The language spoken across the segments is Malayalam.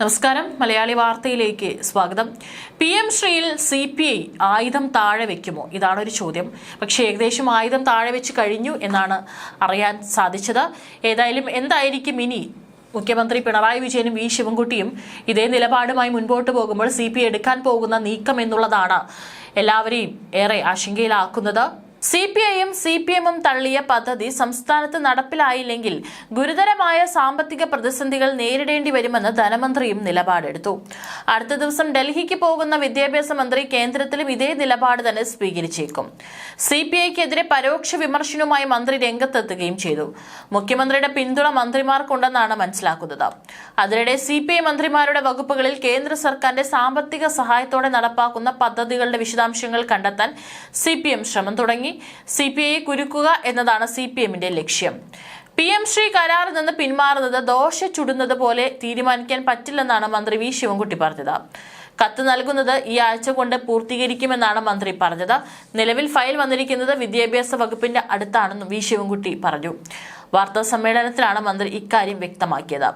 നമസ്കാരം. മലയാളി വാർത്തയിലേക്ക് സ്വാഗതം. പി എം ശ്രീയിൽ സി പി ഐ ആയുധം താഴെ വെക്കുമോ? ഇതാണ് ഒരു ചോദ്യം. പക്ഷേ ഏകദേശം ആയുധം താഴെ വെച്ച് കഴിഞ്ഞു എന്നാണ് അറിയാൻ സാധിച്ചത്. ഏതായാലും എന്തായിരിക്കും ഇനി? മുഖ്യമന്ത്രി പിണറായി വിജയനും വി ശിവൻകുട്ടിയും ഇതേ നിലപാടുമായി മുൻപോട്ട് പോകുമ്പോൾ സി എടുക്കാൻ പോകുന്ന നീക്കം എന്നുള്ളതാണ് എല്ലാവരെയും ഏറെ ആശങ്കയിലാക്കുന്നത്. സി പി ഐയും സി പി എമ്മും തള്ളിയ പദ്ധതി സംസ്ഥാനത്ത് നടപ്പിലായില്ലെങ്കിൽ ഗുരുതരമായ സാമ്പത്തിക പ്രതിസന്ധികൾ നേരിടേണ്ടി വരുമെന്ന് ധനമന്ത്രിയും നിലപാടെടുത്തു. അടുത്ത ദിവസം ഡൽഹിക്ക് പോകുന്ന വിദ്യാഭ്യാസ മന്ത്രി കേന്ദ്രത്തിലും ഇതേ നിലപാട് തന്നെ സ്വീകരിച്ചേക്കും. സി പി ഐക്കെതിരെ പരോക്ഷ വിമർശനവുമായി മന്ത്രി രംഗത്തെത്തുകയും ചെയ്തു. മുഖ്യമന്ത്രിയുടെ പിന്തുണ മന്ത്രിമാർക്കുണ്ടെന്നാണ് മനസ്സിലാക്കുന്നത്. അതിനിടെ സി പി ഐ മന്ത്രിമാരുടെ വകുപ്പുകളിൽ കേന്ദ്ര സർക്കാരിന്റെ സാമ്പത്തിക സഹായത്തോടെ നടപ്പാക്കുന്ന പദ്ധതികളുടെ വിശദാംശങ്ങൾ കണ്ടെത്താൻ സി പി എം ശ്രമം തുടങ്ങി. സി പി ഐയെ കുരുക്കുക എന്നതാണ് സി പി എമ്മിന്റെ ലക്ഷ്യം. പി എം ശ്രീ കരാറിൽ നിന്ന് പിന്മാറുന്നത് ദോശ ചുടുന്നത് പോലെ തീരുമാനിക്കാൻ പറ്റില്ലെന്നാണ് മന്ത്രി വി ശിവൻകുട്ടി പറഞ്ഞത്. കത്ത് നൽകുന്നത് ഈ ആഴ്ച കൊണ്ട് പൂർത്തീകരിക്കുമെന്നാണ് മന്ത്രി പറഞ്ഞത്. നിലവിൽ ഫയൽ വന്നിരിക്കുന്നത് വിദ്യാഭ്യാസ വകുപ്പിന്റെ അടുത്താണെന്നും വി ശിവൻകുട്ടി പറഞ്ഞു. വാർത്താ സമ്മേളനത്തിലാണ് മന്ത്രി ഇക്കാര്യം വ്യക്തമാക്കിയത്.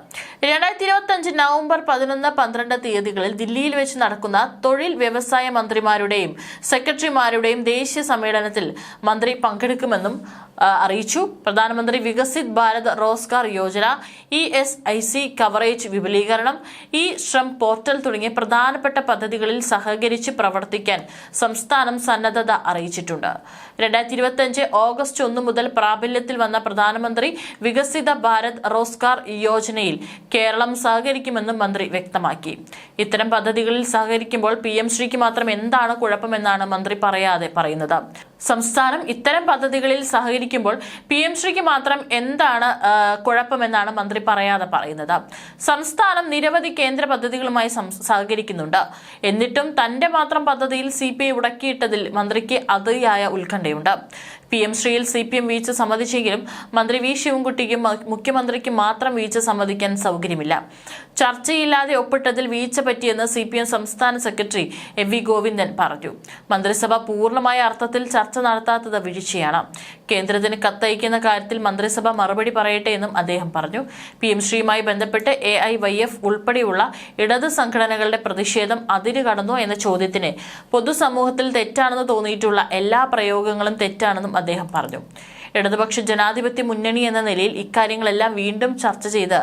രണ്ടായിരത്തി ഇരുപത്തി അഞ്ച് നവംബർ പതിനൊന്ന് പന്ത്രണ്ട് തീയതികളിൽ ദില്ലിയിൽ വെച്ച് നടക്കുന്ന തൊഴിൽ വ്യവസായ മന്ത്രിമാരുടെയും സെക്രട്ടറിമാരുടെയും ദേശീയ സമ്മേളനത്തിൽ മന്ത്രി പങ്കെടുക്കുമെന്നും അറിയിച്ചു. പ്രധാനമന്ത്രി Viksit Bharat Rozgar Yojana E S I C coverage വിപുലീകരണം ഇ ശ്രം പോർട്ടൽ തുടങ്ങിയ പ്രധാനപ്പെട്ട പദ്ധതികളിൽ സഹകരിച്ച് പ്രവർത്തിക്കാൻ സംസ്ഥാനം സന്നദ്ധത അറിയിച്ചിട്ടുണ്ട്. രണ്ടായിരത്തി ഇരുപത്തി ഓഗസ്റ്റ് ഒന്ന് മുതൽ പ്രാബല്യത്തിൽ വന്ന പ്രധാനമന്ത്രി വികസിത ഭാരത് റോസ്കാർ യോജനയിൽ കേരളം സഹകരിക്കുമെന്നും മന്ത്രി വ്യക്തമാക്കി. ഇത്തരം പദ്ധതികളിൽ സഹകരിക്കുമ്പോൾ പി എം ശ്രീക്ക് മാത്രം എന്താണ് കുഴപ്പമെന്നാണ് മന്ത്രി പറയാതെ പറയുന്നത്. സംസ്ഥാനം ഇത്തരം പദ്ധതികളിൽ സഹകരിക്കുമ്പോൾ പി എം ശ്രീക്ക് മാത്രം എന്താണ് കുഴപ്പമെന്നാണ് മന്ത്രി പറയാതെ പറയുന്നത്. സംസ്ഥാനം നിരവധി കേന്ദ്ര പദ്ധതികളുമായി സഹകരിക്കുന്നുണ്ട്. എന്നിട്ടും തന്റെ മാത്രം പദ്ധതിയിൽ സി പി ഐ ഉടക്കിയിട്ടതിൽ മന്ത്രിക്ക് അതിയായ ഉത്കണ്ഠയുണ്ട്. പി എം ശ്രീയിൽ സി പി എം വീഴ്ച സമ്മതിച്ചെങ്കിലും മന്ത്രി വി ശിവൻകുട്ടിക്കും മുഖ്യമന്ത്രിക്കും മാത്രം വീഴ്ച സമ്മതിക്കാൻ സൗകര്യമില്ല. ചർച്ചയില്ലാതെ ഒപ്പിട്ടതിൽ വീഴ്ച പറ്റിയെന്ന് സി പി എം സംസ്ഥാന സെക്രട്ടറി എം വി ഗോവിന്ദൻ പറഞ്ഞു. മന്ത്രിസഭ പൂർണമായ അർത്ഥത്തിൽ നടത്താത്തത് വീഴ്ചയാണ് കേന്ദ്രത്തിന് കത്തയക്കുന്ന കാര്യത്തിൽ മന്ത്രിസഭ മറുപടി പറയട്ടെ എന്നും അദ്ദേഹം പറഞ്ഞു. പി എം ശ്രീയുമായി ബന്ധപ്പെട്ട് എ ഐ വൈ എഫ് ഉൾപ്പെടെയുള്ള ഇടത് സംഘടനകളുടെ പ്രതിഷേധം അതിര് കടന്നു എന്ന ചോദ്യത്തിന് പൊതുസമൂഹത്തിൽ തെറ്റാണെന്ന് തോന്നിയിട്ടുള്ള എല്ലാ പ്രയോഗങ്ങളും തെറ്റാണെന്നും അദ്ദേഹം പറഞ്ഞു. ഇടതുപക്ഷ ജനാധിപത്യ മുന്നണി എന്ന നിലയിൽ ഇക്കാര്യങ്ങളെല്ലാം വീണ്ടും ചർച്ച ചെയ്ത്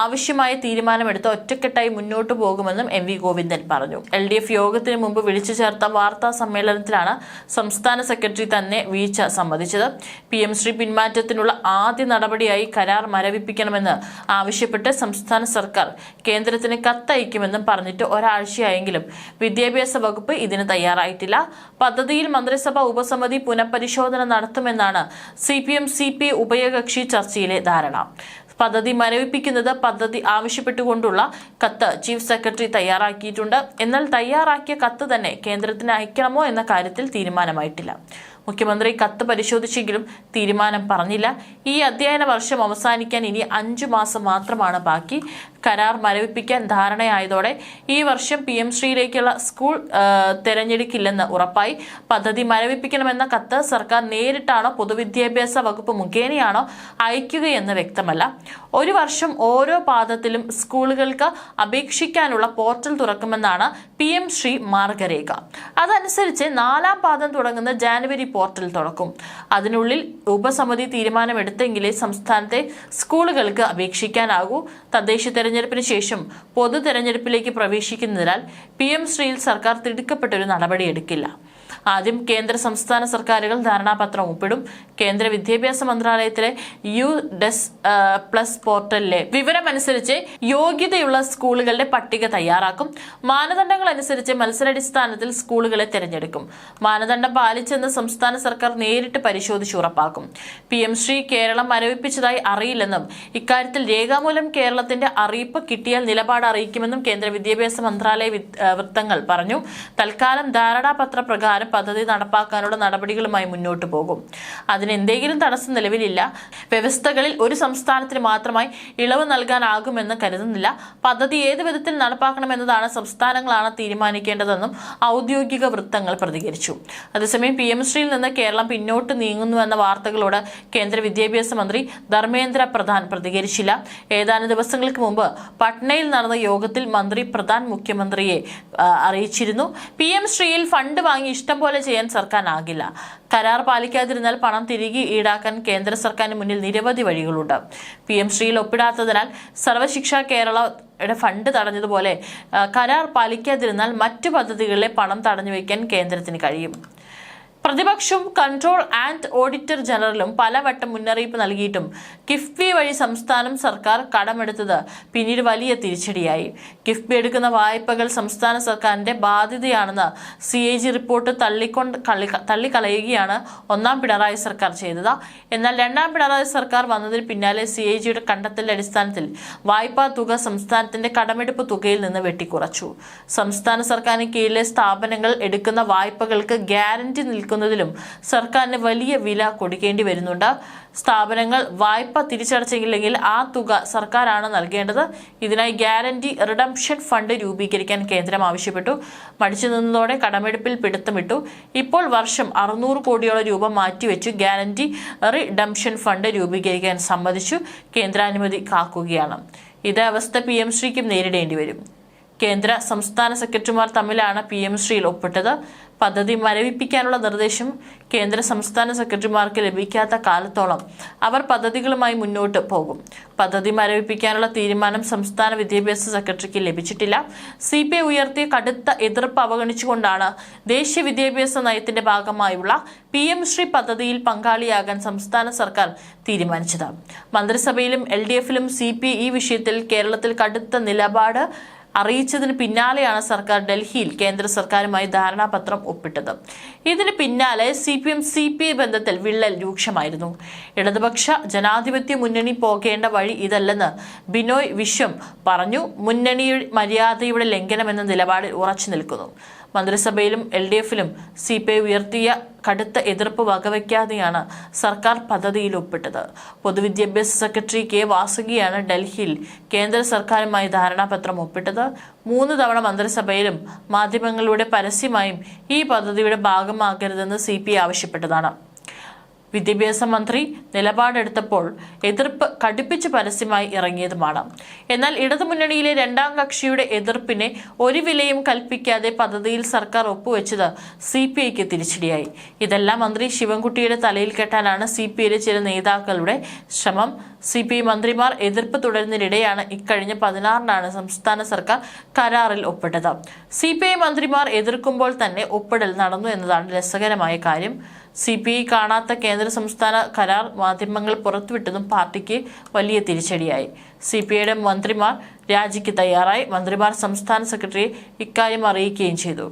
ആവശ്യമായ തീരുമാനമെടുത്ത് ഒറ്റക്കെട്ടായി മുന്നോട്ടു പോകുമെന്നും എം വി ഗോവിന്ദൻ പറഞ്ഞു. എൽ ഡി എഫ് യോഗത്തിന് മുമ്പ് വിളിച്ചു ചേർത്ത വാർത്താ സമ്മേളനത്തിലാണ് സംസ്ഥാന സെക്രട്ടറി തന്നെ വീഴ്ച സമ്മതിച്ചത്. പി എം ശ്രീ പിന്മാറ്റത്തിനുള്ള ആദ്യ നടപടിയായി കരാർ മരവിപ്പിക്കണമെന്ന് ആവശ്യപ്പെട്ട് സംസ്ഥാന സർക്കാർ കേന്ദ്രത്തിന് കത്തയക്കുമെന്നും പറഞ്ഞിട്ട് ഒരാഴ്ചയായെങ്കിലും വിദ്യാഭ്യാസ വകുപ്പ് ഇതിന് തയ്യാറായിട്ടില്ല. പദ്ധതിയിൽ മന്ത്രിസഭാ ഉപസമിതി പുനഃപരിശോധന നടത്തുമെന്നാണ് C P M C P ഉഭയകക്ഷി ചർച്ചയിലെ ധാരണ. പദ്ധതി മരവിപ്പിക്കുന്നത് പദ്ധതി ആവശ്യപ്പെട്ടുകൊണ്ടുള്ള കത്ത് ചീഫ് സെക്രട്ടറി തയ്യാറാക്കിയിട്ടുണ്ട്. എന്നാൽ തയ്യാറാക്കിയ കത്ത് തന്നെ കേന്ദ്രത്തിന് അയക്കണമോ എന്ന കാര്യത്തിൽ തീരുമാനമായിട്ടില്ല. മുഖ്യമന്ത്രി കത്ത് പരിശോധിച്ചെങ്കിലും തീരുമാനം പറഞ്ഞില്ല. ഈ അധ്യയന വർഷം അവസാനിക്കാൻ ഇനി അഞ്ചു മാസം മാത്രമാണ് ബാക്കി. കരാർ മരവിപ്പിക്കാൻ ധാരണയായതോടെ ഈ വർഷം പി എം ശ്രീയിലേക്കുള്ള സ്കൂൾ തെരഞ്ഞെടുക്കില്ലെന്ന് ഉറപ്പായി. പദ്ധതി മരവിപ്പിക്കണമെന്ന കത്ത് സർക്കാർ നേരിട്ടാണോ പൊതുവിദ്യാഭ്യാസ വകുപ്പ് മുഖേനയാണോ അയക്കുകയെന്ന് വ്യക്തമല്ല. ഒരു വർഷം ഓരോ പാദത്തിലും സ്കൂളുകൾക്ക് അപേക്ഷിക്കാനുള്ള പോർട്ടൽ തുറക്കുമെന്നാണ് പി എം ശ്രീ മാർഗരേഖ. അതനുസരിച്ച് നാലാം പാദം തുടങ്ങുന്ന ജാനുവരി പോർട്ടൽ തുറക്കും. അതിനുള്ളിൽ ഉപസമിതി തീരുമാനമെടുത്തെങ്കിലേ സംസ്ഥാനത്തെ സ്കൂളുകൾക്ക് അപേക്ഷിക്കാനാകൂ. തദ്ദേശ തെരഞ്ഞെടുപ്പിന് ശേഷം പൊതു തെരഞ്ഞെടുപ്പിലേക്ക് പ്രവേശിക്കുന്നതിനാൽ പി എം ശ്രീയിൽ സർക്കാർ തിടുക്കപ്പെട്ടൊരു നടപടിയെടുക്കില്ല. ആദ്യം കേന്ദ്ര സംസ്ഥാന സർക്കാരുകൾ ധാരണാപത്രം ഒപ്പിടും. കേന്ദ്ര വിദ്യാഭ്യാസ മന്ത്രാലയത്തിലെ യു ഡെസ് പ്ലസ് പോർട്ടലിലെ വിവരമനുസരിച്ച് യോഗ്യതയുള്ള സ്കൂളുകളുടെ പട്ടിക തയ്യാറാക്കും. മാനദണ്ഡങ്ങൾ അനുസരിച്ച് മത്സരാടിസ്ഥാനത്തിൽ സ്കൂളുകളെ തിരഞ്ഞെടുക്കും. മാനദണ്ഡം പാലിച്ചെന്ന് സംസ്ഥാന സർക്കാർ നേരിട്ട് പരിശോധിച്ച് ഉറപ്പാക്കും. പി എം ശ്രീ കേരളം മരവിപ്പിച്ചതായി അറിയില്ലെന്നും ഇക്കാര്യത്തിൽ രേഖാമൂലം കേരളത്തിന്റെ അറിയിപ്പ് കിട്ടിയാൽ നിലപാട് അറിയിക്കുമെന്നും കേന്ദ്ര വിദ്യാഭ്യാസ മന്ത്രാലയ വൃത്തങ്ങൾ പറഞ്ഞു. തൽക്കാലം ധാരണാപത്ര പ്രകാരം പദ്ധതി നടപ്പാക്കാനുള്ള നടപടികളുമായി മുന്നോട്ട് പോകും. അതിന് എന്തെങ്കിലും തടസ്സം നിലവിലില്ല. വ്യവസ്ഥകളിൽ ഒരു സംസ്ഥാനത്തിന് മാത്രമായി ഇളവ് നൽകാനാകുമെന്ന് കരുതുന്നില്ല. പദ്ധതി ഏത് വിധത്തിൽ നടപ്പാക്കണമെന്നതാണ് സംസ്ഥാനങ്ങളാണ് തീരുമാനിക്കേണ്ടതെന്നും ഔദ്യോഗിക വൃത്തങ്ങൾ പ്രതികരിച്ചു. അതേസമയം പി എം ശ്രീയിൽ നിന്ന് കേരളം പിന്നോട്ട് നീങ്ങുന്നുവെന്ന വാർത്തകളോട് കേന്ദ്ര വിദ്യാഭ്യാസ മന്ത്രി ധർമ്മേന്ദ്ര പ്രധാൻ പ്രതികരിച്ചില്ല. ഏതാനും ദിവസങ്ങൾക്ക് മുമ്പ് പട്നയിൽ നടന്ന യോഗത്തിൽ മന്ത്രി പ്രധാൻ മുഖ്യമന്ത്രിയെ അറിയിച്ചിരുന്നു. പി എം ശ്രീയിൽ ഫണ്ട് വാങ്ങി ഇഷ്ടം പോലെ ചെയ്യാൻ സർക്കാരിനാകില്ല കരാർ പാലിക്കാതിരുന്നാൽ പണം തിരികെ ഈടാക്കാൻ കേന്ദ്ര സർക്കാരിന് മുന്നിൽ നിരവധി വഴികളുണ്ട്. പി എം ശ്രീയിൽ ഒപ്പിടാത്തതിനാൽ സർവശിക്ഷ കേരളയുടെ ഫണ്ട് തടഞ്ഞതുപോലെ കരാർ പാലിക്കാതിരുന്നാൽ മറ്റു പദ്ധതികളിലെ പണം തടഞ്ഞു വയ്ക്കാൻ കേന്ദ്രത്തിന് കഴിയും. പ്രതിപക്ഷവും കൺട്രോൾ ആൻഡ് ഓഡിറ്റർ ജനറലും പലവട്ടം മുന്നറിയിപ്പ് നൽകിയിട്ടും കിഫ്ബി വഴി സംസ്ഥാനം സർക്കാർ കടമെടുത്തത് പിന്നീട് വലിയ തിരിച്ചടിയായി. കിഫ്ബി എടുക്കുന്ന വായ്പകൾ സംസ്ഥാന സർക്കാരിന്റെ ബാധ്യതയാണെന്ന് സി എ ജി റിപ്പോർട്ട് തള്ളിക്കൊണ്ട് തള്ളിക്കളയുകയാണ് ഒന്നാം പിണറായി സർക്കാർ ചെയ്തത്. എന്നാൽ രണ്ടാം പിണറായി സർക്കാർ വന്നതിന് പിന്നാലെ സി എ ജിയുടെ കണ്ടെത്തലിന്റെ അടിസ്ഥാനത്തിൽ വായ്പാ തുക സംസ്ഥാനത്തിന്റെ കടമെടുപ്പ് തുകയിൽ നിന്ന് വെട്ടിക്കുറച്ചു. സംസ്ഥാന സർക്കാരിന് കീഴിലെ സ്ഥാപനങ്ങൾ എടുക്കുന്ന വായ്പകൾക്ക് ഗ്യാരണ്ടി നിൽക്കുന്നതിലും സർക്കാരിന് വലിയ വില കൊടുക്കേണ്ടി വരുന്നുണ്ട്. സ്ഥാപനങ്ങൾ വായ്പ തിരിച്ചടച്ചില്ലെങ്കിൽ ആ തുക സർക്കാരാണ് നൽകേണ്ടത്. ഇതിനായി ഗ്യാരണ്ടി റിഡംഷൻ ഫണ്ട് രൂപീകരിക്കാൻ കേന്ദ്രം ആവശ്യപ്പെട്ടു. മടിച്ചു നിന്നതോടെ കടമെടുപ്പിൽ പിടുത്തമിട്ടു. ഇപ്പോൾ വർഷം അറുന്നൂറ് കോടിയോളം രൂപ മാറ്റിവെച്ചു ഗ്യാരണ്ടി റിഡംഷൻ ഫണ്ട് രൂപീകരിക്കാൻ സമ്മതിച്ചു. കേന്ദ്രാനുമതി കാക്കുകയാണ്. ഇതേ അവസ്ഥ പി എം ശ്രീക്കും നേരിടേണ്ടി വരും. കേന്ദ്ര സംസ്ഥാന സെക്രട്ടറിമാർ തമ്മിലാണ് പി എം ശ്രീയിൽ ഒപ്പിട്ടത്. പദ്ധതി മരവിപ്പിക്കാനുള്ള നിർദ്ദേശം കേന്ദ്ര സംസ്ഥാന സെക്രട്ടറിമാർക്ക് ലഭിക്കാത്ത കാലത്തോളം അവർ പദ്ധതികളുമായി മുന്നോട്ട് പോകും. പദ്ധതി മരവിപ്പിക്കാനുള്ള തീരുമാനം സംസ്ഥാന വിദ്യാഭ്യാസ സെക്രട്ടറിക്ക് ലഭിച്ചിട്ടില്ല. സി പി ഐ ഉയർത്തിയ കടുത്ത എതിർപ്പ് അവഗണിച്ചുകൊണ്ടാണ് ദേശീയ വിദ്യാഭ്യാസ നയത്തിന്റെ ഭാഗമായുള്ള പി എം ശ്രീ പദ്ധതിയിൽ പങ്കാളിയാകാൻ സംസ്ഥാന സർക്കാർ തീരുമാനിച്ചത്. മന്ത്രിസഭയിലും എൽ ഡി എഫിലും സി പി ഈ വിഷയത്തിൽ കേരളത്തിൽ കടുത്ത നിലപാട് അറിയിച്ചതിന് പിന്നാലെയാണ് സർക്കാർ ഡൽഹിയിൽ കേന്ദ്ര സർക്കാരുമായി ധാരണാപത്രം ഒപ്പിട്ടത്. ഇതിന് പിന്നാലെ C P M C P I ബന്ധത്തിൽ വിള്ളൽ രൂക്ഷമായിരുന്നു. ഇടതുപക്ഷ ജനാധിപത്യ മുന്നണി പോകേണ്ട വഴി ഇതല്ലെന്ന് ബിനോയ് വിശ്വം പറഞ്ഞു. മുന്നണി മര്യാദയുടെ ലംഘനമെന്ന നിലപാടിൽ ഉറച്ചു നിൽക്കുന്നു. മന്ത്രിസഭയിലും എൽ ഡി എഫിലും സി പി ഐ ഉയർത്തിയ കടുത്ത എതിർപ്പ് വകവയ്ക്കാതെയാണ് സർക്കാർ പദ്ധതിയിൽ ഒപ്പിട്ടത് പൊതുവിദ്യാഭ്യാസ സെക്രട്ടറി കെ വാസുകിയാണ് ഡൽഹിയിൽ കേന്ദ്ര സർക്കാരുമായി ധാരണാപത്രം ഒപ്പിട്ടത്. മൂന്ന് തവണ മന്ത്രിസഭയിലും മാധ്യമങ്ങളുടെ പരസ്യമായും ഈ പദ്ധതിയുടെ ഭാഗമാകരുതെന്ന് സി ആവശ്യപ്പെട്ടതാണ്. വിദ്യാഭ്യാസ മന്ത്രി നിലപാടെടുത്തപ്പോൾ എതിർപ്പ് കടുപ്പിച്ച് പരസ്യമായി ഇറങ്ങിയതുമാണ്. എന്നാൽ ഇടതുമുന്നണിയിലെ രണ്ടാം കക്ഷിയുടെ എതിർപ്പിനെ ഒരു വിലയും കൽപ്പിക്കാതെ പദ്ധതിയിൽ സർക്കാർ ഒപ്പുവെച്ചത് സി പി ഐക്ക് തിരിച്ചടിയായി. ഇതെല്ലാം മന്ത്രി ശിവൻകുട്ടിയുടെ തലയിൽ കെട്ടാനാണ് സി പി ഐയിലെ ചില നേതാക്കളുടെ ശ്രമം. സി പി മന്ത്രിമാർ എതിർപ്പ് തുടരുന്നതിനിടെയാണ് ഇക്കഴിഞ്ഞ പതിനാറിനാണ് സംസ്ഥാന സർക്കാർ കരാറിൽ ഒപ്പിട്ടത്. സി പി ഐ മന്ത്രിമാർ എതിർക്കുമ്പോൾ തന്നെ ഒപ്പിടൽ നടന്നു എന്നതാണ് രസകരമായ കാര്യം. സി പി ഐ കാണാത്ത കേന്ദ്ര സംസ്ഥാന കരാർ മാധ്യമങ്ങൾ പുറത്തുവിട്ടതും പാർട്ടിക്ക് വലിയ തിരിച്ചടിയായി. സി പി ഐയുടെ മന്ത്രിമാർ രാജിക്ക് തയ്യാറായി. മന്ത്രിമാർ സംസ്ഥാന സെക്രട്ടറിയെ ഇക്കാര്യം അറിയിക്കുകയും ചെയ്തു.